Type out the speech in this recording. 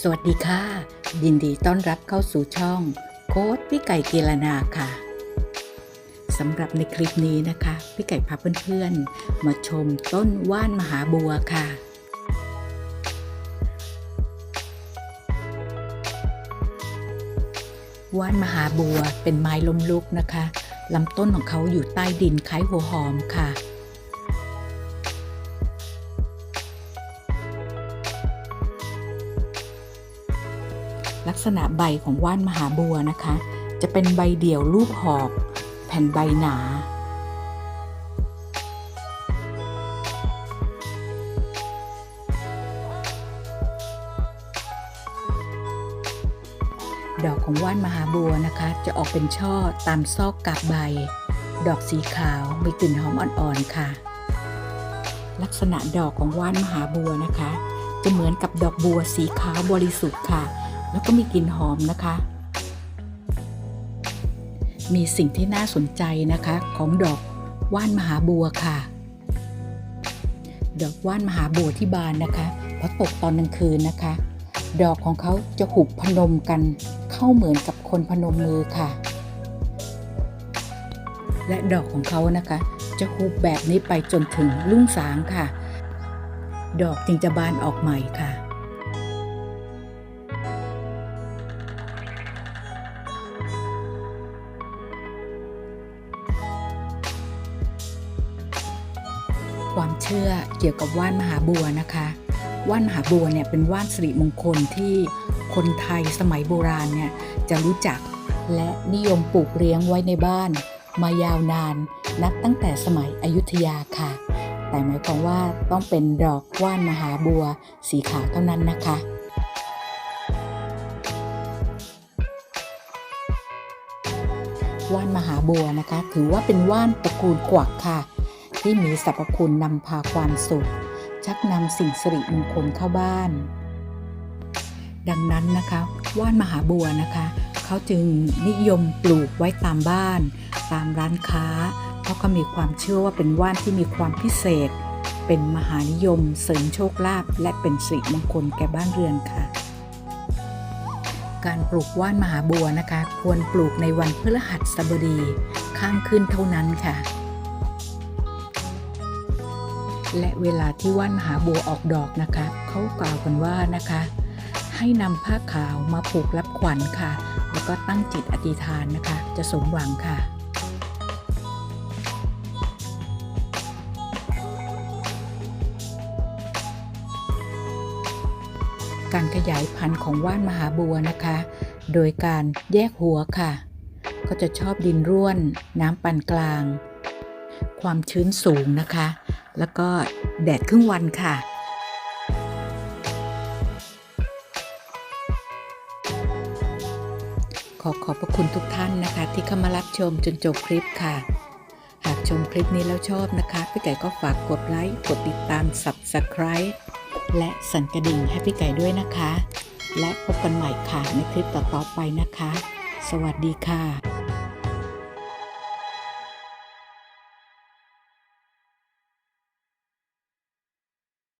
สวัสดีค่ะ ยินดีต้อนรับเข้าสู่ช่อง โค้ดพี่ไก่เกลนาค่ะสำหรับในคลิปนี้นะคะ พี่ไก่พาเพื่อนๆ มาชมต้นว่านมหาบัวค่ะว่านมหาบัวเป็นไม้ล้มลุกนะคะลำต้นของเขาอยู่ใต้ดินคล้ายหัวหอมค่ะ ลักษณะใบของว่านมหาบัวนะคะ จะเป็นใบเดี่ยวรูปหอก แผ่นใบหนา ดอกของว่านมหาบัวนะคะ จะออกเป็นช่อตามซอกกาบใบ ดอกสีขาวมีกลิ่นหอมอ่อนๆค่ะ ลักษณะดอกของว่านมหาบัวนะคะ จะเหมือนกับดอกบัวสีขาวบริสุทธิ์ค่ะ แล้วก็มีกลิ่นหอมนะคะ มีสิ่งที่น่าสนใจนะคะของดอกว่านมหาบัวค่ะ ดอกว่านมหาบัวที่บานนะคะพอตกตอนกลางคืนนะคะ ดอกของเขาจะหุบพนมกันเข้าเหมือนกับคนพนมมือค่ะ และดอกของเขานะคะ จะหุบแบบนี้ไปจนถึงรุ่งสางค่ะ ดอกจึงจะบานออกใหม่ค่ะ ความเชื่อเกี่ยวกับว่านมหาบัวนะคะว่านมหาบัวเนี่ยเป็นว่านสิริมงคลที่คนไทยสมัยโบราณเนี่ยจะรู้จักและนิยมปลูกเลี้ยงไว้ในบ้าน มายาวนานนับตั้งแต่สมัยอยุธยาค่ะ แต่หมายความว่าต้องเป็นดอกว่านมหาบัวสีขาวเท่านั้นนะคะว่านมหาบัวนะคะ ถือว่าเป็นว่านตระกูลกวักค่ะ ที่มีสรรพคุณนำพาความสุข ชักนำสิ่งสิริมงคลเข้าบ้าน ดังนั้นนะคะว่านมหาบัวนะคะ เขาจึงนิยมปลูกไว้ตามบ้าน ตามร้านค้า เพราะเขามีความเชื่อว่าเป็นว่านที่มีความพิเศษ เป็นมหานิยม เสริมโชคลาภและเป็นสิริมงคลแก่บ้านเรือนค่ะการปลูกว่านมหาบัวนะคะ ควรปลูกในวันพฤหัสบดี ข้างขึ้นเท่านั้นค่ะ และเวลาที่ว่านมหาบัวออกดอกนะคะเขากล่าวกันว่านะคะ ให้นำผ้าขาวมาผูกรับขวัญค่ะ แล้วก็ตั้งจิตอธิษฐานนะคะ จะสมหวังค่ะการขยายพันธุ์ของว่านมหาบัวนะคะ โดยการแยกหัวค่ะ ก็จะชอบดินร่วน น้ำปานกลาง ความชื้นสูงนะคะ แล้วก็แดดครึ่งวันค่ะ ขอขอบพระคุณทุกท่านนะคะ ที่เข้ามารับชมจนจบคลิปค่ะ หากชมคลิปนี้แล้วชอบนะคะ พี่ไก่ก็ฝากกดไลค์ กดติดตาม Subscribe และสั่นกระดิ่งให้พี่ไก่ด้วยนะคะ และพบกันใหม่ค่ะในคลิปต่อๆไปนะคะ สวัสดีค่ะ